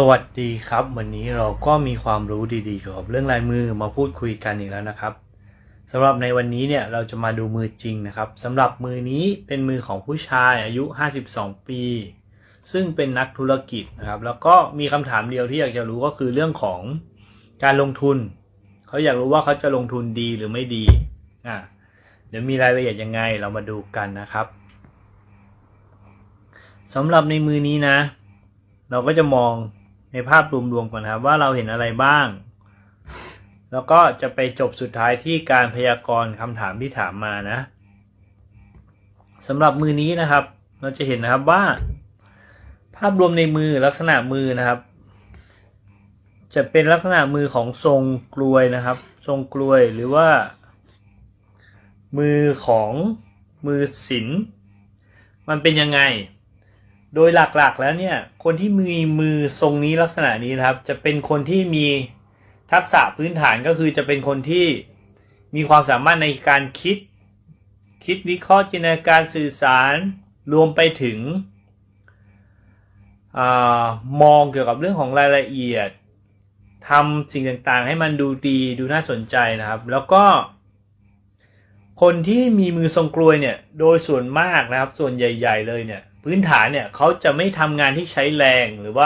สวัสดีครับ วันนี้เราก็มีความรู้ดีๆเกี่ยวกับเรื่องลายมือมาพูดคุยกันอีกแล้วนะครับสำหรับในวันนี้เนี่ยเราจะมาดูมือจริงนะครับสำหรับมือนี้เป็นมือของผู้ชายอายุ 52 ปี ซึ่งเป็นนักธุรกิจนะครับ แล้วก็มีคำถามเดียวที่อยากจะรู้ก็คือเรื่องของการลงทุน เขาอยากรู้ว่าเขาจะลงทุนดีหรือไม่ดีอะเดี๋ยวมีรายละเอียดยังไงเรามาดูกันนะครับสำหรับในมือนี้นะ เราก็จะมอง ในภาพรวมๆก่อนครับว่าเราเห็นอะไรบ้าง แล้วก็จะไปจบสุดท้ายที่การพยากรณ์คำถามที่ถามมานะสำหรับมือนี้นะครับ เราจะเห็นนะครับว่า ภาพรวมในมือลักษณะมือนะครับ จะเป็นลักษณะมือของทรงกลวยนะครับ ทรงกลวยหรือว่า มือของมือศิลมันเป็นยังไง โดยหลักๆแล้วเนี่ย คนที่มีมือทรงนี้ลักษณะนี้นะครับ จะเป็นคนที่มีทักษะพื้นฐานก็คือจะเป็นคนที่มีความสามารถในการคิด คิดวิเคราะห์จินตนาการสื่อสารรวมไปถึงอมองเกี่ยวกับเรื่องของรายละเอียดทำสิ่งต่างๆ ให้มันดูดีดูน่าสนใจนะครับ แล้วก็ คนที่มีมือทรงกลวยเนี่ย โดยส่วนมากนะครับ ส่วนใหญ่ ๆ เลยเนี่ย พื้นฐานเนี่ยเขาจะไม่ทำงานที่ใช้แรงหรือว่า